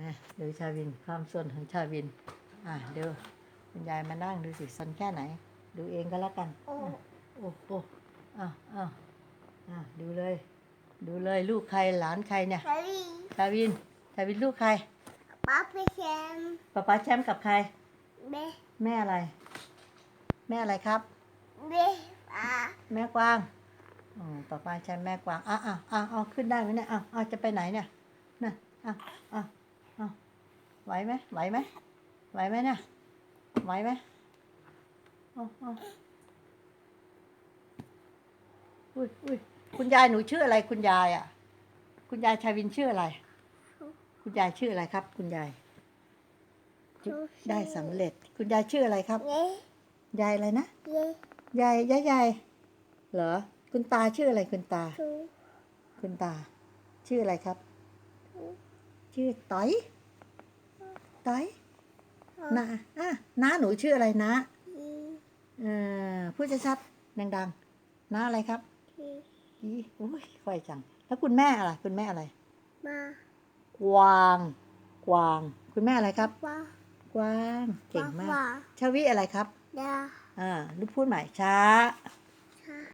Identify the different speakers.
Speaker 1: นะดูชาวินความสนของชาวิน อะเดี๋ยวคุณยายมานั่งดูสิสนแค่ไหน ดูเองก็แล้วกัน
Speaker 2: โอ้
Speaker 1: อะโอ้โอ้อ้าวอ้าวอะดูเลย ดูเลยลูกใครหลานใครเนี่ย
Speaker 2: ใคร
Speaker 1: ชาวินชาวินลูกใคร
Speaker 2: ป้าไปแชม
Speaker 1: ป๊าป๊าแชมป์กับใคร
Speaker 2: เบ
Speaker 1: แม่อะไร แม่อะไรครับ
Speaker 2: เบป้า
Speaker 1: แม่กวางอ๋อป๊าป๊าแชมป์แม่กวางอะอะอะเอาขึ้นได้ไหมเนี่ยอะอะจะไปไหนเนี่ยน่ะอะอ่ะอะไหวไหมไหวไหมไหวไหมเนี่ยไหวไหมเอ๋อาอุ้ยอุ้ยคุณยายหนูชื่ออะไรคุณยายอะ คุณยายชาวินชื่ออะไร คุณยายชื่ออะไรครับ คุณยาย ได้สำเร็จ คุณยายชื่ออะไรครับ
Speaker 2: เย่
Speaker 1: ยายอะไรนะ
Speaker 2: เย่
Speaker 1: ยายยายยายเหรอ คุณตาชื่ออะไรคุณตา
Speaker 2: ชู
Speaker 1: คุณตา ชื่ออะไรครับ ชื่อต้อยต้อยนาอะน้าหนูชื่ออะไรนะ
Speaker 2: อี
Speaker 1: เออพูดชัดๆดังๆน้าอะไรครับ
Speaker 2: ที
Speaker 1: อีโอ้ยไวจัง แล้วคุณแม่อะไร คุณแม่อะไร
Speaker 2: มาก
Speaker 1: วาง กวาง คุณแม่อะไรครับ
Speaker 2: ว่าก
Speaker 1: วางเก่งมาก
Speaker 2: ว่า
Speaker 1: ชาวิอะไรครับ
Speaker 2: ดา
Speaker 1: อ่าลูกพูดใหม่ช้า